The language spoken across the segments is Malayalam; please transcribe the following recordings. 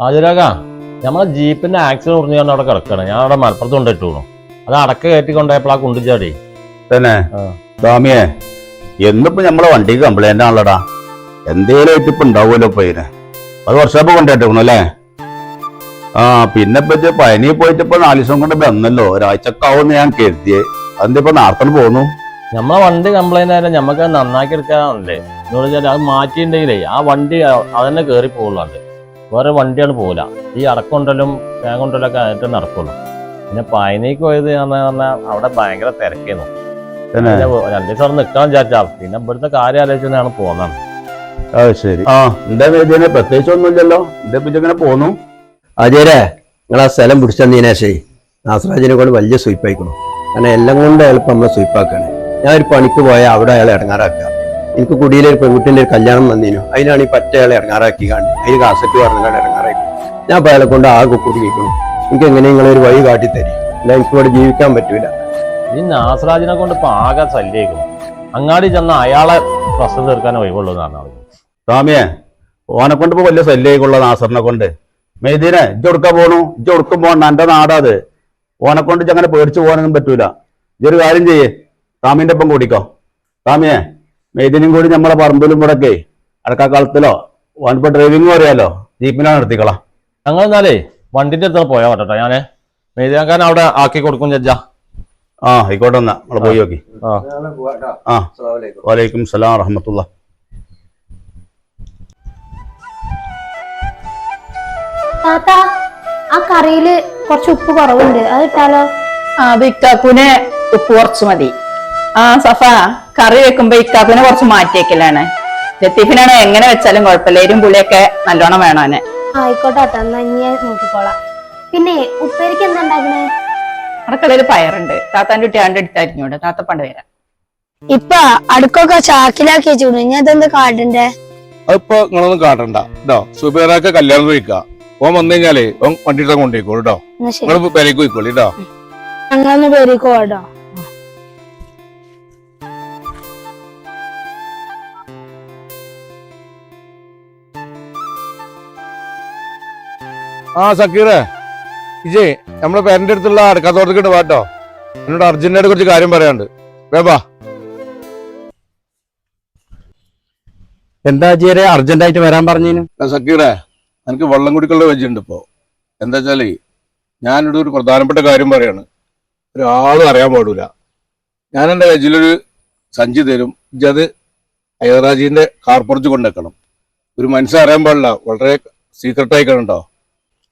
ആതിരാക നമ്മളെ ജീപ്പിന്റെ ആക്സിഡന്റ് പറഞ്ഞാൽ അവിടെ കിടക്കണം. ഞാൻ അവിടെ മലപ്പുറത്ത് കൊണ്ടിട്ടു അത് അടക്ക കയറ്റി കൊണ്ടുപോയപ്പോൾ ആ കുണ്ടിച്ചാടി തന്നെ. സ്വാമിയെ എന്നിപ്പോ നമ്മളെ വണ്ടിക്ക് കംപ്ലൈന്റ് ആണല്ലോടാ. എന്തേലും ഇപ്പൊ ഉണ്ടാവുമല്ലോ ഇപ്പൊ ഇതിന്. അത് വർഷാപ്പ് കൊണ്ടുപോയിട്ടേക്കണു അല്ലേ? ആ പിന്നെ ഇപ്പൊ പയനി പോയിട്ടിപ്പോ പോയിട്ട് ഇപ്പൊ നാല് ദിവസം കൊണ്ട് വന്നല്ലോ. ഒരാഴ്ചക്കാവുമെന്ന് ഞാൻ കരുതിയേ. അതിന്റെ ഇപ്പൊ നാർത്തന് പോന്നു? നമ്മളെ വണ്ടി കംപ്ലൈന്റ് ആയാലും നമുക്ക് നന്നാക്കി എടുക്കാനല്ലേ എന്ന് വെച്ചാൽ അത് മാറ്റിയിട്ടുണ്ടെങ്കിലേ ആ വണ്ടി അതന്നെ കേറി പോകുള്ളൂ വേറെ വണ്ടിയാണ് പോകില്ല ഈ അടക്കൊണ്ടലും തേങ്ങൊണ്ടലൊക്കെ ആയിട്ട് നടക്കുള്ളൂ. പിന്നെ പയനീക്ക് പോയത് എന്ന് പറഞ്ഞാൽ അവിടെ ഭയങ്കര തിരക്കേന്നു രണ്ടു ദിവസം അവിടെ നിൽക്കാൻ വിചാരിച്ചാ പിന്നെ ഇവിടുത്തെ കാര്യം ആലോചിച്ചാണ് പോകുന്നത് ശരി. ആ എന്താ വേദിനെ പ്രത്യേകിച്ച് ഒന്നുമില്ലല്ലോ എന്താ പിന്നെ ഇങ്ങനെ പോന്നു. അജയരെ നിങ്ങൾ ആ സ്ഥലം പിടിച്ചതന്നതിനേശേ നാസറാജിനെ കൊണ്ട് വലിയ സ്വീപ്പായിക്കണം. കാരണം എല്ലാം കൊണ്ട് അയാളിപ്പോൾ നമ്മളെ സ്വീപ്പാക്കാണ്. ഞാൻ ഒരു പണിക്ക് പോയാൽ അവിടെ അയാൾ ഇറങ്ങാറാക്കുക എനിക്ക് കുടിയിലെ ഒരു പെൺകുട്ടിന്റെ ഒരു കല്യാണം വന്നിനു അതിനാണ് ഈ പറ്റയാളെ ഇറങ്ങാറാക്കി കാണി അതിന് കാസറ്റ് പറഞ്ഞാൽ ഇറങ്ങാറാക്കി. ഞാൻ അപ്പോൾ അയാളെ കൊണ്ട് ആകെ കുടുങ്ങിക്കണം എനിക്ക് എങ്ങനെ നിങ്ങളെ ഒരു വഴി കാട്ടി അല്ല എനിക്ക് ഇവിടെ ജീവിക്കാൻ പറ്റൂല. ഈ നാസറാജിനെ കൊണ്ട് ഇപ്പൊ ആകെ ശല്യേക്കും അങ്ങാടി ചെന്ന അയാളെ പ്രശ്നം തീർക്കാൻ ഒഴിവുള്ളൂ എന്നാണ് പറഞ്ഞു സ്വാമിയെ ഓനെ കൊണ്ട് ഇപ്പൊ വലിയ ശല്യേക്കുള്ള നാസറിനെ കൊണ്ട്. മെയ്തീനെ ഇജ്ജ് കൊടുക്കാൻ പോണു? ഇജ്ജ് കൊടുക്കും പോകണ്ട എന്റെ നാടാ അത്. ഓനെ കൊണ്ട് ഇജ്ജ് അങ്ങനെ പേടിച്ചു പോകാനൊന്നും പറ്റൂല. ഇജ്ജൊരു കാര്യം ചെയ്യേ. സ്വാമിന്റെ ഒപ്പം കൂടിക്കോ. സ്വാമിയെ മെയ്തീനും കൂടി നമ്മളെ പറമ്പിലും കൂടെ അടക്കാക്കാലത്തിലോ ഓനിപ്പോ ഡ്രൈവിംഗ് അറിയാലോ ജീപ്പിനാണ് നിർത്തിക്കളാം. ഞങ്ങൾ എന്നാലേ വണ്ടിന്റെ അടുത്ത് പോയാ പറ്റട്ടോ ഞാൻ. മെയ്തിനക്കാരൻ അവിടെ ആക്കി കൊടുക്കും ജഡ്ജാ. ആ ആയിക്കോട്ടെ എന്നാ നമ്മൾ പോയി നോക്കി. ആ. വലൈക്കും സലാം റഹമത്തുള്ള താത്ത ആ കറിയിൽ കുറച്ച് ഉപ്പ് കുറവുണ്ട് അത് ഇട്ടാലോ? ആ അത് ഉപ്പ് കുറച്ച് മതി. ആ സഫ കറി വെക്കുമ്പോ ഇക്കാഫിനെ കുറച്ച് മാറ്റിയേക്കലാണ്. ലത്തീഫിനാണ് എങ്ങനെ വെച്ചാലും കുഴപ്പമില്ല. എരും പുളിയൊക്കെ നല്ലോണം വേണോനെ ആയിക്കോട്ടെ എന്നാ ഇനി ഞാൻ നോക്കിക്കോളാം. പിന്നെ ഉപ്പേരിക്ക് എന്താ ഉണ്ടാക്കണേ? അടുക്കളയിൽ പയറുണ്ട്. താത്താന്റെ കുട്ടി ആണ്ട് എടുത്തായിരിക്കും താത്ത പണ്ട് വരാം. ഇപ്പ അടുക്കൊക്കെ ചാക്കിലാക്കി വെച്ചു ഞാൻ ഇതെന്ത് കാട്ടണ്ടേ? അതിപ്പോ നിങ്ങളൊന്നും കാട്ടണ്ട. കേട്ടോ സുബേറാക്ക് കല്യാണം കഴിക്കാം. ഓൻ വന്നു കഴിഞ്ഞാലേ ഓൻ വണ്ടിയിട്ട് കൊണ്ടുപോയിക്കോളൂ കേട്ടോ നിങ്ങൾ പെരേക്ക് പോയിക്കോളൂ കേട്ടോ ഞങ്ങളൊന്ന് പേരേക്ക് കേട്ടോ ആ സക്കീറേ. ഇജേ നമ്മളെ പേരന്റെ അടുത്തുള്ള അടുക്കാത്തോട്ടത്തിട്ട് വാട്ടോ. എന്നോട് അർജന്റായിട്ട് കുറച്ച് കാര്യം പറയാണ്ട് വേബാ എന്താ ആചാര്യ അർജന്റായിട്ട് വരാൻ പറഞ്ഞു സക്കീറേ എനിക്ക് വെള്ളം കുടിക്കുള്ള ഉണ്ട് ഇപ്പോ. എന്താ വെച്ചാലേ ഞാനിവിടെ ഒരു പ്രധാനപ്പെട്ട കാര്യം പറയാണ്. ഒരാളും അറിയാൻ പാടില്ല ഞാൻ എന്റെ വെജിലൊരു സഞ്ചി തരും. ഇജത് ഹൈദരാജിന്റെ കാർപ്പുറത്ത് കൊണ്ടുവെക്കണം. ഒരു മനുഷ്യൻ അറിയാൻ പാടില്ല. വളരെ സീക്രട്ടായിക്കണം കേട്ടോ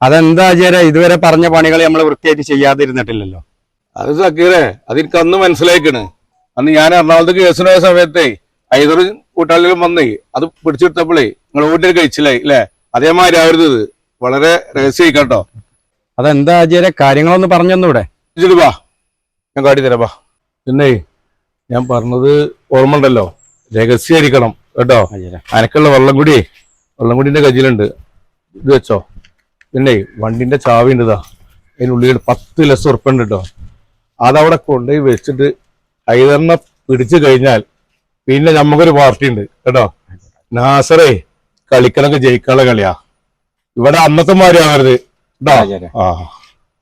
അതെന്താ ചേര ഇതുവരെ പറഞ്ഞ പണികൾ നമ്മൾ വൃത്തിയായിട്ട് ചെയ്യാതിരുന്നിട്ടില്ലല്ലോ. അത് സക്കീറെ അതെനിക്ക് അന്ന് മനസ്സിലായിക്കണ്. അന്ന് ഞാൻ എറണാകുളത്ത് കേസിന് പോയ സമയത്തേ ഹൈദർ കൂട്ടാളികളും വന്നേ അത് പിടിച്ചെടുത്തപ്പോഴേ നിങ്ങൾ വീട്ടിൽ കഴിച്ചില്ലേ അല്ലേ അതേമാതിരി ആവരുത് ഇത്. വളരെ രഹസ്യമായി കേട്ടോ. അതെന്താ ആചാര്യ കാര്യങ്ങളൊന്ന് പറഞ്ഞൊന്നൂടെ. ഇച്ചിരി വാ. ഞാൻ കാട്ടി തരാം വാ. പിന്നെ ഞാൻ പറഞ്ഞത് ഓർമ്മ ഉണ്ടല്ലോ രഹസ്യമായിരിക്കണം കേട്ടോ അനക്കുള്ള വെള്ളം കൂടി വെള്ളം കൂടിന്റെ കയ്യിലുണ്ട് ഇത് വെച്ചോ. പിന്നെ വണ്ടിന്റെ ചാവി ഉണ്ടാ അതിനുള്ളിൽ പത്ത് ലക്ഷം ഉറുപ്പുണ്ട് കേട്ടോ അതവിടെ കൊണ്ടുപോയി വെച്ചിട്ട് ഹൈദറിനെ പിടിച്ചു കഴിഞ്ഞാൽ പിന്നെ നമുക്കൊരു പാർട്ടി ഉണ്ട് കേട്ടോ. നാസറേ കളിക്കണൊക്കെ ജയിക്കാനുള്ള കളിയാ. ഇവിടെ അന്നത്തെ മാതിരി ആവരുത് കേട്ടോ. ആ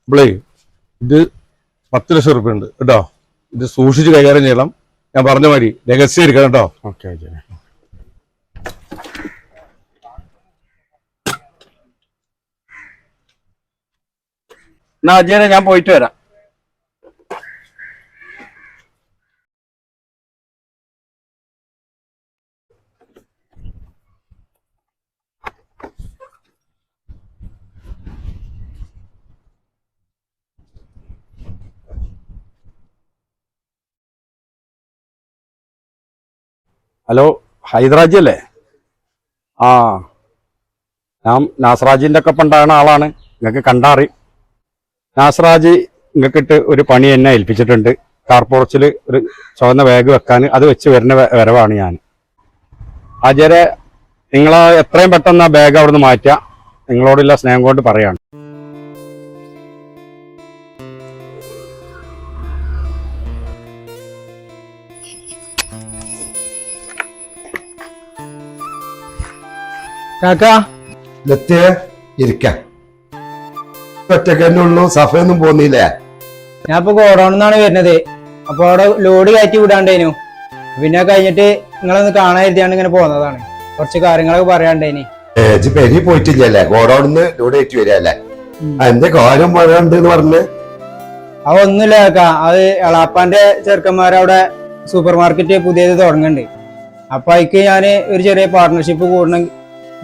ഇപ്പളേ ഇത് പത്ത് ലക്ഷം ഉറുപ്പ്യ ഉണ്ട് കേട്ടോ. ഇത് സൂക്ഷിച്ച് കൈകാര്യം ചെയ്യണം. ഞാൻ പറഞ്ഞ മാതിരി രഹസ്യം ഇരിക്കണം കേട്ടോ. ഓക്കെ ആചാര്യ എന്നാ അജയനെ ഞാൻ പോയിട്ട് വരാം. ഹലോ ഹൈദരാജി അല്ലേ ആ ഞാൻ നാസ്രാജിന്റെ ഒക്കെ പണ്ടാണ് ആളാണ്. നിങ്ങൾക്ക് കണ്ടാറി നാസറാജി ഇങ്ങക്കിട്ട് ഒരു പണി എന്നെ ഏൽപ്പിച്ചിട്ടുണ്ട്. കാർപോറച്ചിൽ ഒരു ചുവന്ന ബാഗ് വെക്കാൻ അത് വെച്ച് വരുന്ന വരവാണ് ഞാൻ. അജരെ നിങ്ങൾ എത്രയും പെട്ടെന്ന് ആ ബാഗ് അവിടുന്ന് മാറ്റുക നിങ്ങളോടുള്ള സ്നേഹം കൊണ്ട് പറയാണ്. കാക്ക. ഇരിക്കാം. ഒറ്റയ്ക്ക് തന്നെ ഉള്ളൂ സഫയൊന്നും പോന്നില്ലേ ഞാൻ ഇപ്പൊ ഗോഡൌണിന്നാണ് വരുന്നത്. അപ്പൊ അവിടെ ലോഡ് കയറ്റി വിടാണ്ടേനു. പിന്നെ കഴിഞ്ഞിട്ട് നിങ്ങളൊന്ന് കാണാൻ എഴുതിയാണ്ട് ഇങ്ങനെ പോന്നതാണ്. കുറച്ച് കാര്യങ്ങളൊക്കെ പറയാണ്ടേനി. ഏജ് പെരി പോയിട്ടില്ലല്ലേ ഗോഡൌണിന്ന് ലോഡ് കയറ്റി വരികയല്ലേ എന്റെ കാര്യം പറയാണ്ട് പറഞ്ഞ്? അത് ഒന്നുമില്ല കേക്കാ. അത് എളാപ്പാന്റെ ചെറുക്കന്മാരവിടെ സൂപ്പർ മാർക്കറ്റ് പുതിയത് തുടങ്ങുന്നുണ്ട് അപ്പൊ അതിക്ക് ഞാൻ ഒരു ചെറിയ പാർട്ട്ണർഷിപ്പ് കൂടണം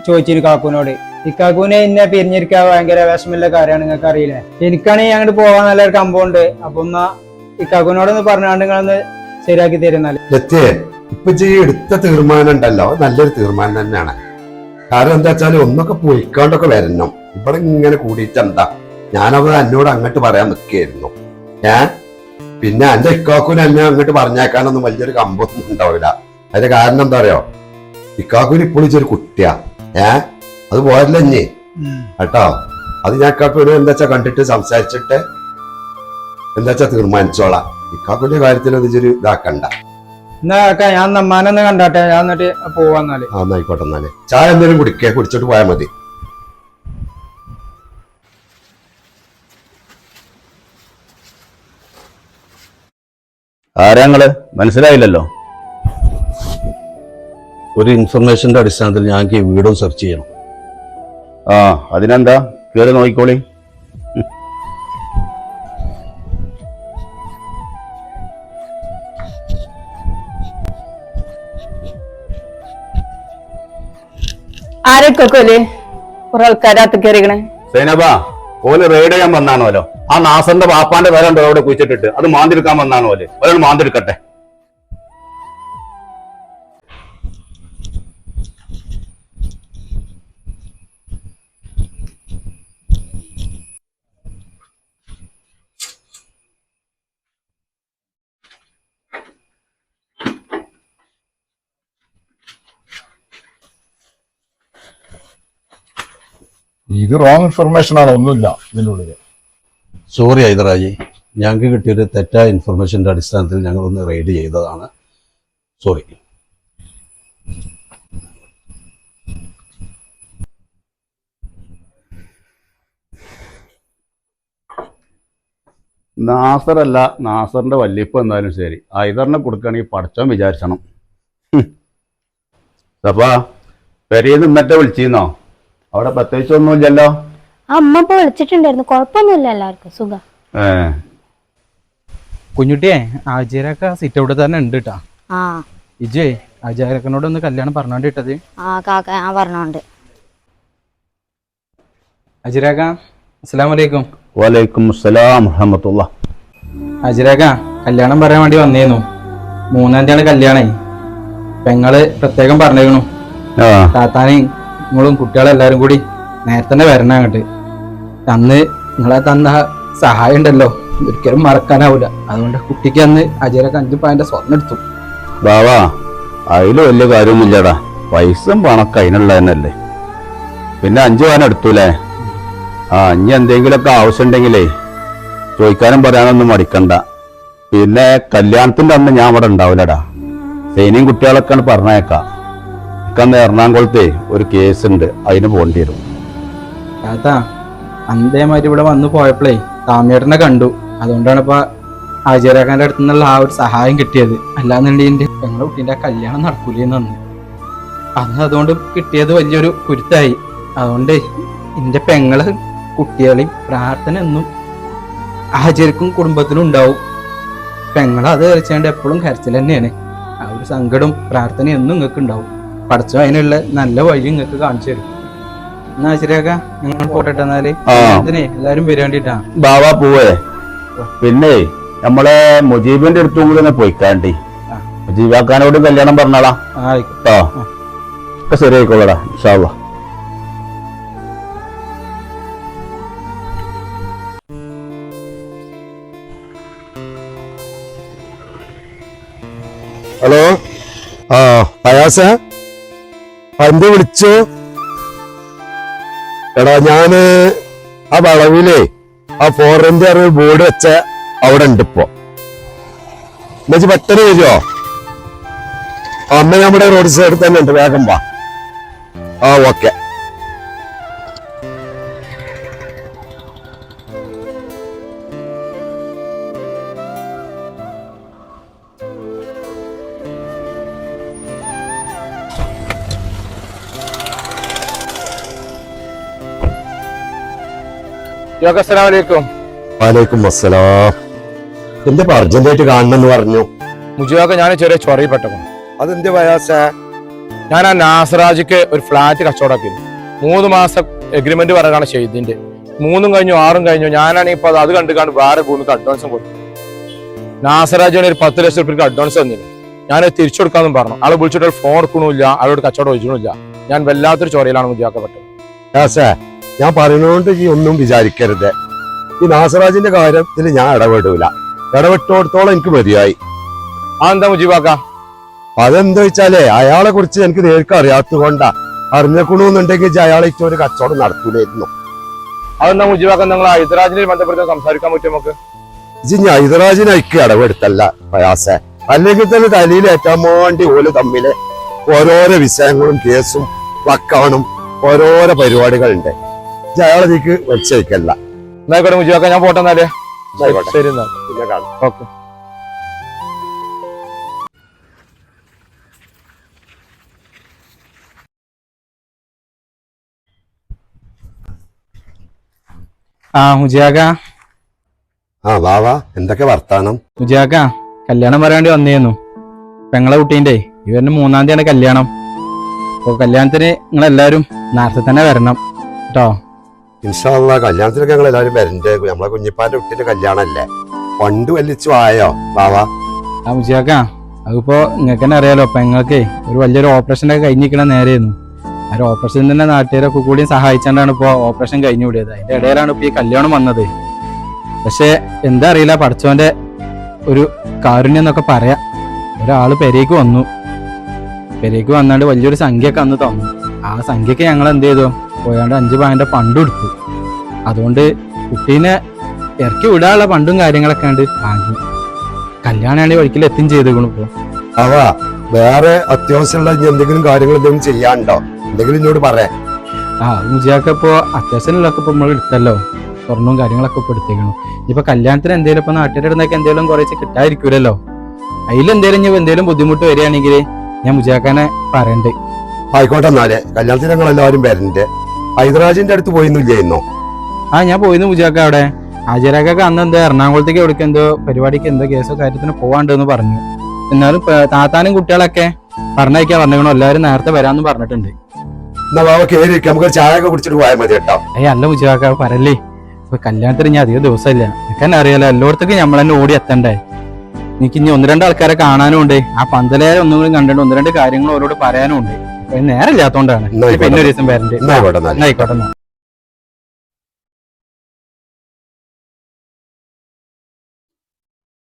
ചോദിച്ചിന് കാക്കൂനോട് ഇക്കാക്കൂനെ എന്നെ പിരിഞ്ഞിരിക്കാൻ ഭയങ്കര വിഷമമുള്ള കാര്യമാണ് നിങ്ങൾക്ക് അറിയില്ലേ? എനിക്കാണെങ്കിൽ അങ്ങോട്ട് പോകാൻ നല്ലൊരു കമ്പൗണ്ട് അപ്പൊ എന്നാ ഇക്കാക്കൂനോടൊന്ന് പറഞ്ഞാണ്ട് നിങ്ങളൊന്ന് ശരിയാക്കി തരുന്നാൽ. ലത്യേ ഇപ്പൊ ഈ എടുത്ത തീരുമാനം ഉണ്ടല്ലോ നല്ലൊരു തീരുമാനം തന്നെയാണ്. കാരണം എന്താ വെച്ചാൽ ഒന്നൊക്കെ പൊയ്ക്കാണ്ടൊക്കെ വരണം. ഇവിടെ ഇങ്ങനെ കൂടിയിട്ട് എന്താ? ഞാനത് എന്നോട് അങ്ങോട്ട് പറയാൻ നിൽക്കായിരുന്നു ഏ? പിന്നെ എന്റെ ഇക്കാക്കുന് എന്നെ അങ്ങോട്ട് പറഞ്ഞേക്കാനൊന്നും വലിയൊരു കമ്പൊന്നും ഉണ്ടാവില്ല. അതിന്റെ കാരണം എന്താ പറയാ ഇക്കാക്കുന് ഇപ്പോൾ ഇച്ചൊരു കുട്ടിയാ. ഏ? അത് പോരല്ല ഇഞ്ഞി കേട്ടോ? അത് ഞാൻ ഇക്കാക്കുന് എന്താ വെച്ചാ കണ്ടിട്ട് സംസാരിച്ചിട്ട് എന്താ വെച്ചാ തീരുമാനിച്ചോളാം. ഇക്കാക്കുന്റെ കാര്യത്തിൽ അത് ഇച്ചിരി ഇതാക്കണ്ട. എന്നാ ഞാൻ നമ്മാനൊന്ന് കണ്ടാട്ടെ? ഞാൻ എന്നിട്ട് പോവാന്നാൽ ആ എന്നായിക്കോട്ടെ എന്നാൽ. ചായ എന്തെങ്കിലും കുടിക്കേ? കുടിച്ചിട്ട് പോയാൽ മതി. ആരാ നിങ്ങൾ മനസ്സിലായില്ലല്ലോ. ഒരു ഇൻഫർമേഷന്റെ അടിസ്ഥാനത്തിൽ ഞാൻ ഈ വീടും സെർച്ച് ചെയ്യണം. ആ അതിനെന്താ? കേറി നോക്കിക്കോളി. ആരൊക്കെ കയറിക്കണേ സൈനബ ഓൽ റെയ്ഡ് ചെയ്യാൻ വന്നാണോലോ? ആ നാസന്റെ ബാപ്പാന്റെ പേര ഉണ്ടോ അവിടെ കുഴിച്ചിട്ടിട്ട്? അത് മാന്തിരിക്കാൻ വന്നാണോ ഓൽ ഒരാൾ മാന്തിരിക്കട്ടെ. ഇത് റോങ് ഇൻഫർമേഷൻ ആണ് ഒന്നുമില്ല ഇതിനുള്ളിൽ സോറി ഹൈദരാജി. ഞങ്ങൾക്ക് കിട്ടിയൊരു തെറ്റായ ഇൻഫർമേഷന്റെ അടിസ്ഥാനത്തിൽ ഞങ്ങൾ ഒന്ന് റെയ്ഡ് ചെയ്തതാണ്. സോറി നാസറല്ല നാസറിന്റെ വല്യപ്പ എന്തായാലും ശരി. ഐതറിനെ കൊടുക്കുകയാണെങ്കിൽ പഠിച്ചോൻ വിചാരിച്ചണം. അപ്പാ പെരിയെന്ന് ഇന്നത്തെ വിളിച്ചിരുന്നോ? അവിടെ പ്രത്യേകിച്ചൊന്നുമില്ലല്ലോ? ഒന്നുമില്ലല്ലോ അമ്മ ഇപ്പൊ വിളിച്ചിട്ടുണ്ടായിരുന്നു. കുഴപ്പമൊന്നുമില്ല എല്ലാവർക്കും. സുഖം. ഏ. കുഞ്ഞുട്ടിയെ ആചാരൊക്കെ സിറ്റ് ഔട്ട് തന്നെ ഉണ്ട് കേട്ടാ ആ. ഇജേ ആചാരക്കനോട് ഒന്ന് കല്യാണം പറഞ്ഞോണ്ട് ഇട്ടത്? ആ കാക്ക ഞാൻ പറഞ്ഞോണ്ട്. അജിരാക്ക അസ്സലാം വലൈക്കും വലൈക്കും അസ്സലാം വറഹമത്തുള്ള അജിരാക്ക കല്യാണം പറയാൻ വേണ്ടി വന്നേന്നു. മൂന്നാം തീയതിയാണ് കല്യാണേ. പെങ്ങൾ പ്രത്യേകം പറഞ്ഞേക്കണു. ആ. താത്താനെയും നിങ്ങളും കുട്ടികളും എല്ലാവരും കൂടി നേരത്തെ തന്നെ വരണം അങ്ങോട്ട്. അന്ന് നിങ്ങളെ തന്ന സഹായം ഉണ്ടല്ലോ. ഒരിക്കലും മറക്കാനാവില്ല അതുകൊണ്ട് കുട്ടിക്ക് അന്ന് അജയരൊക്കെ അഞ്ചു പായന്റെ സ്വർണം എടുത്തു. ബാവാ അതിലും വലിയ കാര്യമൊന്നുമില്ലടാ. പൈസ പണക്ക അതിനുള്ള തന്നെയല്ലേ പിന്നെ അഞ്ചു പവൻ എടുത്തൂലേ? ആ ഇനി എന്തെങ്കിലുമൊക്കെ ആവശ്യം ഉണ്ടെങ്കിലേ ചോദിക്കാനും പറയാനൊന്നും മടിക്കണ്ട. പിന്നെ കല്യാണത്തിന്റെ അന്ന് ഞാൻ അവിടെ ഉണ്ടാവില്ലടാ. സൈനിയും കുട്ടികളൊക്കെയാണ് പറഞ്ഞേക്കാം ഇക്കന്ന് എറണാകുളത്തെ ഒരു കേസ് ഉണ്ട് അതിന് പോകേണ്ടി വരും. താത്ത അന്തേമാതിരി ഇവിടെ വന്നു പോയപ്പോഴേ താമിയേട്ടനെ കണ്ടു. അതുകൊണ്ടാണ് ഇപ്പൊ ആചാര്യാക്കാന്റെ അടുത്തു നിന്നുള്ള ആ ഒരു സഹായം കിട്ടിയത്. അല്ലാന്നുണ്ടെങ്കിൽ ഞങ്ങളുടെ കുട്ടീന്റെ കല്യാണം നടക്കൂലെന്ന് അന്ന് അതുകൊണ്ട് കിട്ടിയത് വലിയൊരു കുരുത്തായി. അതുകൊണ്ട് എന്റെ പെങ്ങൾ കുട്ടികളെയും പ്രാർത്ഥന എന്നും ആചാര്യക്കും കുടുംബത്തിനും ഉണ്ടാവും. പെങ്ങളത് കളിച്ചാണ്ട് എപ്പോഴും കരച്ചിൽ തന്നെയാണ്. ആ ഒരു സങ്കടം പ്രാർത്ഥന എന്നും നിങ്ങൾക്ക് ഉണ്ടാവും. പഠിച്ചോ? അതിനുള്ള നല്ല വഴി നിങ്ങൾക്ക് കാണിച്ചു തരും. എന്നാ ശരിയാക്ക? നിങ്ങൾ പോട്ടെ എന്നാൽ ഇതിനെ എല്ലാരും വരാണ്ടിട്ടാ ബാവാ പോവേ. പിന്നെ നമ്മളെ മുജീബിന്റെ അടുത്തും കൂടി ഒന്ന് പോയിക്കാണ്ടി. മുജീബാക്കാനോട് കല്യാണം പറഞ്ഞാളാ. ആയിക്കോട്ടോ. കേട്ടോ ഒക്കെ ശരിയായിക്കോളടാ ഇൻഷാല്ലാ ഹലോ? ആ പയാസ? എന്തേ വിളിച്ചു? എടാ ഞാൻ ആ വളവിലേ ആ ഫോറിന്റെ അറിവ് ബോർഡ് വെച്ച അവിടെ ഉണ്ട് ഇപ്പോ. എന്നുവെച്ച് പെട്ടെന്ന് വരുമോ അമ്മ നമ്മുടെ റോഡ് സൈഡിൽ തന്നെ ഉണ്ട്. വേഗം വാ. ആ ഓക്കെ വാലേക്കും അസ്സലാം. എന്റെ അർജന്റായിട്ട് കാണണമെന്ന് പറഞ്ഞു? മുജിബാക്ക ഞാൻ ചെറിയ ചൊറയിൽപ്പെട്ടു അതെന്റെ വയാസ? ഞാൻ ആ നാസറാജിക്ക് ഒരു ഫ്ലാറ്റ് കച്ചവടമാക്കി. മൂന്ന് മാസം എഗ്രിമെന്റ് പറയാനാണ് ചെയ്തിന്റെ മൂന്നും കഴിഞ്ഞു ആറും കഴിഞ്ഞു. ഞാനാണെങ്കിൽ ഇപ്പൊ അത് കണ്ടു കണ്ട് വേറെ ഭൂമിക്ക് അഡ്വാൻസും കൊടുത്തു. നാസറാജിന് ഒരു പത്ത് ലക്ഷം റുപ്യക്ക് അഡ്വാൻസ് തന്നില്ല ഞാൻ തിരിച്ചു കൊടുക്കാന്നും പറഞ്ഞു. ആളെ വിളിച്ചിട്ട് ഫോൺ എടുക്കണില്ല ആളോട് കച്ചവടം ഒഴിച്ചണില്ല ഞാൻ വല്ലാത്തൊരു ചൊറയിലാണ് മുജിബാക്കപ്പെട്ടത് യാസേ ഞാൻ പറയുന്നതുകൊണ്ട് ഈ ഒന്നും വിചാരിക്കരുത്. ഈ നാസറാജിന്റെ കാര്യത്തിൽ ഞാൻ ഇടപെടൂല. ഇടപെട്ടോടത്തോളം എനിക്ക് മതിയായി. ആ എന്താ മുജിബാക്ക അതെന്താ വെച്ചാലേ അയാളെ കുറിച്ച് എനിക്ക് നേരിട്ട് അറിയാത്തത് കൊണ്ടാ. അറിഞ്ഞേക്കണമെന്നുണ്ടെങ്കിൽ അയാളെ ഒരു കച്ചവടം നടത്തൂലായിരുന്നു. അതെന്താ മുജിബാക്ക നിങ്ങൾ ഹൈദരാജിനെ ബന്ധപ്പെടുത്തി സംസാരിക്കാൻ പറ്റും നമുക്ക്? ഞാൻ ഞൈതറാജിനെ അയക്ക് ഇടപെടുത്തല്ല പ്രയാസേ. അല്ലെങ്കിൽ തന്നെ തലയിലേറ്റാൻ വേണ്ടി ഓൽ തമ്മിൽ ഓരോരോ വിഷയങ്ങളും കേസും വക്കാണും ഓരോരോ പരിപാടികളുണ്ട്. ഇജ്ജ് അയാളെ നീക്ക് വെച്ചയക്കല്ല എന്നായിക്കോട്ടെ മുജിയാക്ക ഞാൻ പോട്ടെ എന്നാലേ. ശരി കാണാം. ഓക്കെ. ആ മുജിയാക്ക. ആ വാ വാ. എന്തൊക്കെ വർത്താനം? മുജിയാക്ക കല്യാണം പറയാണ്ടി വന്നേന്നു. പെങ്ങളെ കുട്ടീന്റെ ഇവരുടെ മൂന്നാം തീയതിയാണ് കല്യാണം. അപ്പോൾ കല്യാണത്തിന് നിങ്ങളെല്ലാവരും നേരത്തെ തന്നെ വരണം. കേട്ടോ ഇൻഷാല്ല കല്യാണത്തിനൊക്കെ ഞങ്ങൾ എല്ലാവരും വരണ്ടേ. നമ്മളെ കുഞ്ഞിപ്പാന്റെ കുട്ടിന്റെ കല്യാണല്ലേ. പണ്ട് വലിച്ചു ആയോ വാവാ. ആ അതിപ്പോ നിങ്ങൾക്ക് തന്നെ അറിയാലോ പെങ്ങൾക്ക് ഒരു വലിയൊരു ഓപ്പറേഷൻ ഒക്കെ കഴിഞ്ഞിരിക്കണ നേരെയായിരുന്നു. ആ ഓപ്പറേഷൻ തന്നെ നാട്ടുകാരൊക്കെ കൂടി സഹായിച്ചാണ്ടാണ് ഇപ്പോൾ ഓപ്പറേഷൻ കഴിഞ്ഞു കൂടിയത് അതിന്റെ ഇടയിലാണ് ഇപ്പോൾ ഈ കല്യാണം വന്നത്. പക്ഷെ എന്താ അറിയില്ല പഠിച്ചവന്റെ ഒരു കാരുണ്യം എന്നൊക്കെ പറയാം. ഒരാൾ പെരേക്ക് വന്നു. പെരേക്ക് വന്നാണ്ട് വലിയൊരു സംഖ്യയൊക്കെ അന്ന് തന്നു. ആ സംഖ്യയൊക്കെ ഞങ്ങൾ എന്ത് ചെയ്തു? പോയാണ്ട് അഞ്ച് പവന്റെ പണ്ട് എടുത്തു അതുകൊണ്ട് കുട്ടീനെ ഇറക്കി വിടാനുള്ള പണ്ടും കാര്യങ്ങളൊക്കെ ഉണ്ട്. വാങ്ങി കല്യാണമാണ് വഴിക്കിൽ എത്തും ചെയ്തേക്കണു അവാ അവ വേറെ അത്യാവശ്യമുള്ള എന്തെങ്കിലും കാര്യങ്ങൾ എന്തെങ്കിലും ചെയ്യാനുണ്ടോ? എന്തെങ്കിലും എന്നോട് പറയാ ആ മുജിയാക്ക ഇപ്പോ അത്യാവശ്യമുള്ളതൊക്കെ ഇപ്പൊ നമ്മൾ എടുത്തല്ലോ. സ്വർണവും കാര്യങ്ങളൊക്കെ ഇപ്പൊ എടുത്തേക്കണം. ഇപ്പൊ കല്യാണത്തിന് എന്തെങ്കിലും ഇപ്പൊ നാട്ടിലിടുന്നൊക്കെ അടുത്തൊക്കെ എന്തെങ്കിലും കുറച്ച് കിട്ടാതിരിക്കൂലല്ലോ. അതിലെന്തേലും ഇനി എന്തെങ്കിലും ബുദ്ധിമുട്ട് വരികയാണെങ്കിൽ ഞാൻ മുജിയാക്കാനെ പറയണ്ട്. ആയിക്കോട്ടെ എന്നാലേ. കല്യാണത്തിന് ഞങ്ങൾ എല്ലാവരും വരണ്ട്. ഹൈദരാജിന്റെ അടുത്ത് പോയിന്നില്ലായിരുന്നോ ആ ഞാൻ പോയിരുന്നു പൂജാക്ക അവിടെ. ആചാര്യൊക്കെ അന്ന് എന്തോ എറണാകുളത്തേക്ക് എവിടേക്ക് എന്തോ പരിപാടിക്ക് എന്തോ കേസോ കാര്യത്തിന് പോവാണ്ടെന്ന് പറഞ്ഞു. എന്നാലും താത്താനും കുട്ടികളൊക്കെ പറഞ്ഞയക്കാൻ പറഞ്ഞേക്കണോ. എല്ലാവരും നേരത്തെ വരാന്ന് പറഞ്ഞിട്ടുണ്ട്. നമുക്ക് ചായ ഒക്കെ കുടിച്ചിട്ട് പോയാൽ മതി കേട്ടോ. ഏയ് അല്ല പറയല്ലേ. ഇപ്പൊ കല്യാണത്തിന് ഞാൻ അധികം ദിവസമില്ല. എനിക്ക് തന്നെ അറിയാലോ എല്ലായിടത്തേക്കും നമ്മൾ തന്നെ ഓടി എത്തണ്ടേ. എനിക്ക് ഇനി ഒന്ന് രണ്ട് ആൾക്കാരെ കാണാനും ഉണ്ട്. ആ പന്തലേരെ ഒന്നും കൂടി കണ്ടിട്ട് ഒന്ന് രണ്ട് കാര്യങ്ങൾ അവരോട് പറയാനും ഉണ്ട്. അപ്പൊ നേരം ഇല്ലാത്തോണ്ടാണ് പിന്നെ ഒരു ദിവസം വരണ്ട്. ആയിക്കോട്ടെ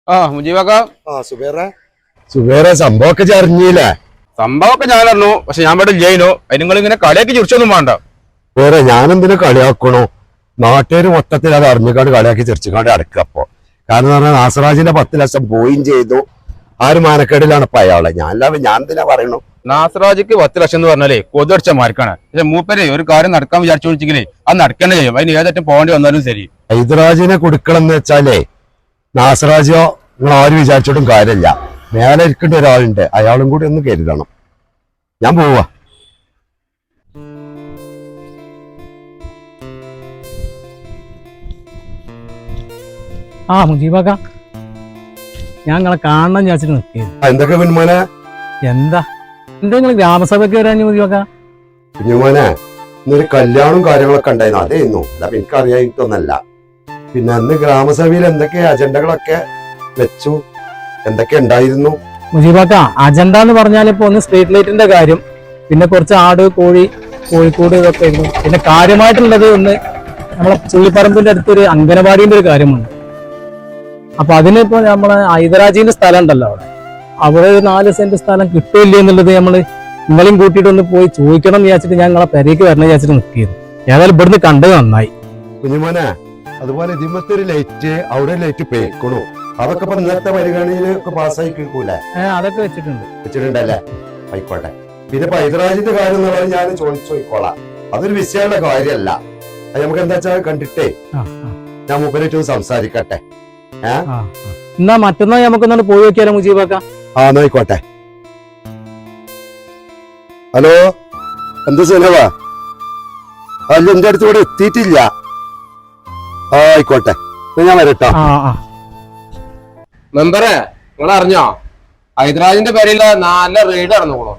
ആ മുജീബാക്ക ആ സുബേറെ. സുബേറെ സംഭവമൊക്കെ ചറിഞ്ഞില്ലേ? സംഭവമൊക്കെ ഞാൻ അറിഞ്ഞു. പക്ഷെ ഞാൻ ഇവിടെ ഇല്ലേനു അതിന് ഇങ്ങനെ കളിയാക്കി ചിരിച്ചൊന്നും വേണ്ട. വേറെ ഞാനെന്തിനു കളിയാക്കണോ? നാട്ടുകാർ മൊത്തത്തിൽ അത് അറിഞ്ഞുകാണ്ട് കളിയാക്കി ചിരിച്ചിക്കാണ്ട് അടക്കുക അപ്പൊ. കാരണം എന്ന് പറഞ്ഞാൽ നാസറാജിന്റെ പത്ത് ലക്ഷം പോയും ചെയ്തു. ആ ഒരു മാനക്കേടിലാണ് ഇപ്പൊ അയാളെ? ഞാൻ അല്ലാതെ ഞാൻ എന്തിനാ പറയണു? നാസറാജിക്ക് പത്ത് ലക്ഷം എന്ന് പറഞ്ഞാലേ കൊതുടിച്ച മാർക്കാണ്. പക്ഷെ മൂപ്പരെ ഒരു കാര്യം നടക്കാൻ വിചാരിച്ചു വെച്ചെങ്കിലേ അത് നടക്കണേ ചെയ്യും. അതിന് ഏതറ്റം പോകേണ്ടി വന്നാലും ശരി. ഹൈദരാജിനെ കൊടുക്കണം എന്ന് വെച്ചാലേ നാസറാജോ നിങ്ങൾ ആര് വിചാരിച്ചിട്ടും കാര്യമില്ല. മേലെ ഇരിക്കേണ്ട ഒരാളുണ്ട്. അയാളും കൂടി ഒന്ന് കരുതണം. ഞാൻ പോവാ. ആ മുജീബാക്ക. ഞാൻ നിങ്ങളെ കാണണം വിചാരിച്ചിട്ട് നിൽക്കുകയാണ് എന്തൊക്കെ പിന്മോനെ എന്താ? എന്താ നിങ്ങൾ ഗ്രാമസഭയ്ക്ക് വരാൻ മുജീബാക്ക? കുഞ്ഞുമോനെ ഇന്നൊരു കല്യാണവും കാര്യങ്ങളൊക്കെ ഉണ്ടായിരുന്നു. അതേന്നു എനിക്കറിയായിട്ടൊന്നല്ല. പിന്നെ അന്ന് ഗ്രാമസഭയിൽ എന്തൊക്കെ അജണ്ടകളൊക്കെ വെച്ചു? എന്തൊക്കെ ഉണ്ടായിരുന്നു? മുജീബാക്ക അജണ്ട എന്ന് പറഞ്ഞാൽ ഇപ്പൊ ഒന്ന് സ്ട്രീറ്റ് ലൈറ്റിന്റെ കാര്യം. പിന്നെ കുറച്ച് ആട് കോഴി കോഴിക്കോട് ഇതൊക്കെ ആയിരുന്നു. പിന്നെ കാര്യമായിട്ടുള്ളത് ഒന്ന് നമ്മളെ ചുള്ളിപ്പറമ്പിന്റെ അടുത്തൊരു അംഗനവാടിന്റെ ഒരു കാര്യമുണ്ട് അപ്പൊ അതിനിപ്പോ നമ്മളെ ഹൈദരാജിന്റെ സ്ഥലം ഉണ്ടല്ലോ അവിടെ. അവിടെ ഒരു നാല് സെന്റ് സ്ഥലം കിട്ടില്ല എന്നുള്ളത് നമ്മൾ നിങ്ങളെയും കൂട്ടിയിട്ട് ഒന്ന് പോയി ചോദിക്കണം എന്ന് വിചാരിച്ചിട്ട് ഞങ്ങളെ പെരേക്ക് വരണം വിചാരിച്ചിട്ട് നിൽക്കിയത് ഏതായാലും ഇവിടുന്ന് കണ്ടത് നന്നായി. കുഞ്ഞുമോനെ അതുപോലെ ഇതിമത്തെ ഒരു ലൈറ്റ് അവിടെ ലൈറ്റ് പേക്കണു അതൊക്കെ ഇപ്പൊ ഇന്നത്തെ പരിഗണനയിൽ ഒക്കെ പാസ്സായി കേൾക്കൂലേ അതൊക്കെ വെച്ചിട്ടുണ്ട്. വെച്ചിട്ടുണ്ടല്ലേ? ആയിക്കോട്ടെ. പിന്നെ ഇപ്പൊ ഹൈദരാജിന്റെ കാര്യം എന്ന് പറഞ്ഞാൽ ഞാൻ ചോദിച്ചു പോയിക്കോളാം അതൊരു വിഷയമുള്ള കാര്യമല്ല. അത് നമുക്ക് എന്താ വെച്ചാൽ കണ്ടിട്ടേ ഞാൻ ഒന്ന് സംസാരിക്കട്ടെ. എന്നാ മറ്റന്നാ നമുക്ക് പോയി നോക്കിയാലോ മുജീബാക്ക? ആ നോയിക്കോട്ടെ ഹലോ? എന്താ സുലഭ? അല്ല എന്റെ അടുത്ത് ഇവിടെ എത്തിയിട്ടില്ല. ആയിക്കോട്ടെ. ഞാൻ വരട്ടോ. മെമ്പറെ നിങ്ങൾ അറിഞ്ഞോ? ഹൈദരാബാദിന്റെ പേരിൽ നല്ല റെയ്ഡ് നടന്നുകൂടോ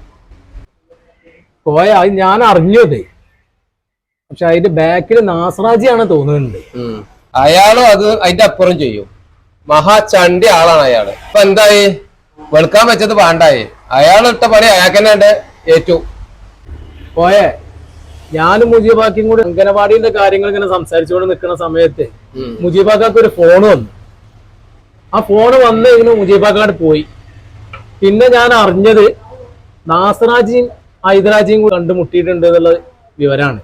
പോയ അത് ഞാൻ അറിഞ്ഞത് പക്ഷെ അതിന്റെ ബാക്കിൽ നാസറാജിയാണ് തോന്നുന്നുണ്ട്. അയാളും അത് അതിന്റെ അപ്പുറം ചെയ്യും. മഹാചണ്ടി ആളാണ് അയാൾ ഇപ്പൊ എന്തായി? വെളുക്കാൻ വെച്ചത് പാണ്ടായി. അയാൾ ഇട്ട പണി അയാൾക്ക് തന്നെ ഏറ്റവും. ഏറ്റു പോയെ ഞാനും മുജീബാക്കിയും കൂടി അംഗനവാടിന്റെ കാര്യങ്ങൾ ഇങ്ങനെ സംസാരിച്ചുകൊണ്ട് നിൽക്കുന്ന സമയത്ത് മുജീബാക്കാക്ക് ഒരു ഫോൺ വന്നു. ആ ഫോൺ വന്ന് ഇങ്ങനെ മുജീബാക്കാട് പോയി. പിന്നെ ഞാൻ അറിഞ്ഞത് നാസറാജിയും ഹൈദരാജിയും കൂടി കണ്ടുമുട്ടിയിട്ടുണ്ട് എന്നുള്ള വിവരാണ്.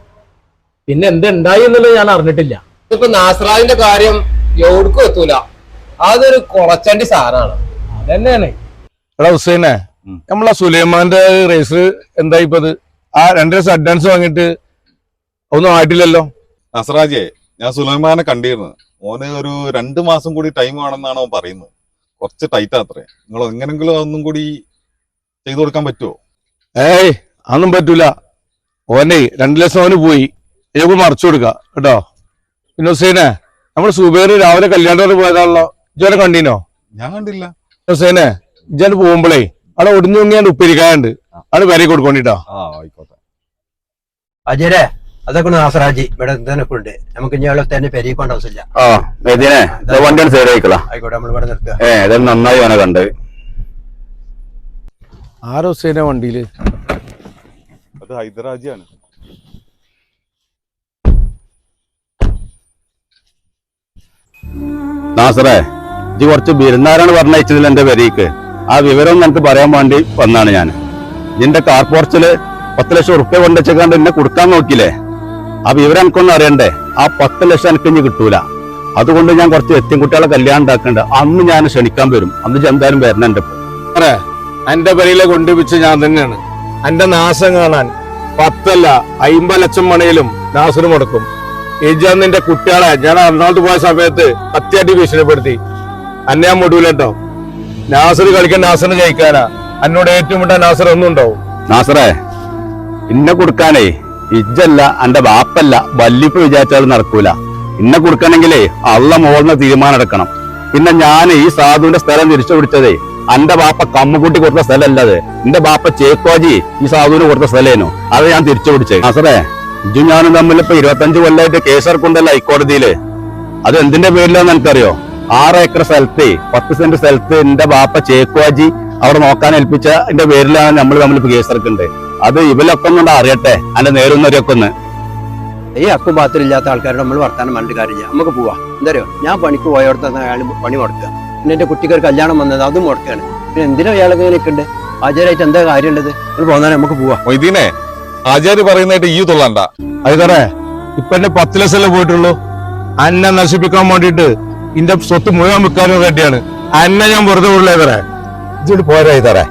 പിന്നെ എന്തുണ്ടായി എന്നുള്ളത് ഞാൻ അറിഞ്ഞിട്ടില്ല. ഇപ്പൊ നാസറാജിന്റെ കാര്യം എവിടേക്കും എത്തൂല. അതൊരു കുറച്ചണ്ടി സാധനമാണ് അതന്നെയാണ്. എടാ ഹുസൈനെ നമ്മളെ സുലൈമാന്റെ റേസ് എന്തായി ഇപ്പൊ ആ രണ്ട് ദിവസം അഡ്വാൻസ് വാങ്ങിയിട്ട് ഒന്നും ആയിട്ടില്ലല്ലോ. നസറാജെ ഞാൻ സുലൈമാനെ കണ്ടിരുന്നു. ഓന് ഒരു രണ്ട് മാസം കൂടി ടൈം വേണമെന്നാണ് അവൻ പറയുന്നത്. കുറച്ച് ടൈറ്റ് അത്രേ. നിങ്ങൾ എങ്ങനെങ്കിലും ഒന്നും കൂടി ചെയ്തു കൊടുക്കാൻ പറ്റുമോ ഏയ് അതൊന്നും പറ്റൂല. ഓനെ രണ്ടു ലക്ഷം അവന് പോയി. ഇതൊക്കെ മറച്ചു കൊടുക്ക കേട്ടോ? പിന്നെ ഹുസൈനെ നമ്മുടെ സുബേർ രാവിലെ കല്യാണത്തോട് പോയതാണല്ലോ. ഇജോനെ കണ്ടീനോ? ഞാൻ കണ്ടില്ല. ഹുസൈനെ ഇജാൻ പോകുമ്പോഴേ അവിടെ ഒടിഞ്ഞു ഉണ്ണിയാണ്ട് ഉപ്പിരിക്കാനുണ്ട് അവിടെ വരെ കൊടുക്കോണ്ടിട്ടോ? ആ ആയിക്കോട്ടെ. അജയരെ അതൊക്കെ ഒന്ന് നാസറാജി. ഇവിടെ ഉണ്ട് നമുക്ക് ഇനി അവിടെ തന്നെ പെരീക്കൊണ്ട ആവശ്യമില്ല. ആ സൈഡ് ആയിക്കളാ. ആയിക്കോട്ടെ നമ്മൾ ഇവിടെ നിർത്തുക. ഏ ഏതായാലും നന്നായി വേണം കണ്ട്. ആരോ വണ്ടിയിൽ? അത് ഹൈദരാജിയാണ്. നാസറേ ഇത് കുറച്ച് ബിരുന്നാരാണ് പറഞ്ഞയച്ചതിൽ എന്റെ പെരീക്ക്. ആ വിവരം നിനക്ക് പറയാൻ വേണ്ടി വന്നാണ് ഞാൻ ഇതിന്റെ കാർ പോർച്ചിൽ പത്ത് ലക്ഷം ഉറുപ്പ്യ കൊണ്ടുവച്ചേക്കാണ്ട് എന്നെ കൊടുക്കാൻ നോക്കിയില്ലേ? ആ വിവരം എനിക്കൊന്നും അറിയണ്ടേ? ആ പത്ത് ലക്ഷം എനിക്ക് ഇനി കിട്ടൂല. അതുകൊണ്ട് ഞാൻ കുറച്ച് എത്തിയും കുട്ടികളെ കല്യാണം ഉണ്ടാക്കണ്ട്. അന്ന് ഞാൻ ക്ഷണിക്കാൻ വരും. അന്ന് എന്തായാലും വരണം എന്റെ. എന്റെ പേരിലെ കൊണ്ടുപിച്ച് ഞാൻ തന്നെയാണ്. എന്റെ നാശം കാണാൻ പത്തല്ല അയിമ്പത് ലക്ഷം മണിയിലും നാസിന് മുടക്കും ഇജാൻ നിന്റെ കുട്ടികളെ ഞാൻ എറണാകുളത്ത് പോയ സമയത്ത് അത്യാട്ടി ഭീഷണിപ്പെടുത്തി. അന്നെ ഞാൻ മുടൂല കേട്ടോ നാസർ കളിക്കാൻ നാസറിന് ജയിക്കാനാ. എന്നോട് ഏറ്റവും വിട്ട നാസർ ഒന്നും ഉണ്ടാവും. നാസറേ ഇന്നെ കൊടുക്കാനേ ഇജ്ജല്ല എന്റെ ബാപ്പല്ല വല്ലിപ്പ് വിചാരിച്ചാൽ നടക്കൂല. ഇന്നെ കൊടുക്കണമെങ്കിലേ അള്ള മോളുന്ന തീരുമാനം എടുക്കണം. പിന്നെ ഞാൻ ഈ സാധുവിന്റെ സ്ഥലം തിരിച്ചു പിടിച്ചതേ എന്റെ ബാപ്പ കമ്മുകൂട്ടി കൊടുത്ത സ്ഥലമല്ലത് എന്റെ ബാപ്പ ചേക്കോജി ഈ സാധുവിന് കൊടുത്ത സ്ഥലേനു. അത് ഞാൻ തിരിച്ചു പിടിച്ചത് നാസറേ ഇജു ഞാനും തമ്മിൽ ഇപ്പൊ ഇരുപത്തഞ്ച് കൊല്ലമായിട്ട് കേസെടുക്കുണ്ടല്ലോ ഹൈക്കോടതിയിൽ. അത് എന്തിന്റെ പേരിലാന്ന് എനിക്കറിയോ? ആറ് ഏക്കർ സ്ഥലത്ത് പത്ത് സെന്റ് സ്ഥലത്ത് എന്റെ ബാപ്പ ചേക്കുവാജി അവിടെ നോക്കാൻ ഏൽപ്പിച്ച എന്റെ പേരിലാണ് നമ്മൾ തമ്മിൽ ഇപ്പൊ കേസെടുക്കുന്നത് അത് ഇവലൊക്കെ അറിയട്ടെ? അതിന്റെ നേരുന്നവരൊക്കെ ഒന്ന് ഈ അക്കും പാത്രമില്ലാത്ത ആൾക്കാരോട് നമ്മൾ വർത്താനം പറഞ്ഞിട്ട് കാര്യമില്ല. നമുക്ക് പോവാം. എന്തറിയോ ഞാൻ പണിക്ക് പോയോടത്ത് അയാൾ പണി മുടക്കുക. പിന്നെ എന്റെ കുട്ടിക്ക് ഒരു കല്യാണം വന്നത് അതും മുടക്കുകയാണ്. പിന്നെ എന്തിനാ ഇങ്ങനെ ഉണ്ട് ആചാരായിട്ട് എന്താ കാര്യമുള്ളത്? നമ്മൾ പോന്നാലും നമുക്ക് പോവാം. മൊയ്തീനെ ആചാര്യ പറയുന്നതായിട്ട് ഈ തൊള്ളണ്ട. അതെ ഇപ്പൊ എന്റെ പത്ത് ലക്ഷമല്ലേ പോയിട്ടുള്ളൂ? അന്നെ നശിപ്പിക്കാൻ വേണ്ടിയിട്ട് ഇന്റെ സ്വത്ത് മുഴുവൻ വിൽക്കാനും റെഡിയാണ് അന്നെ ഞാൻ വെറുതെ വിടില്ലേ ഇജ്ജോട് പോരാ ഇതറേ.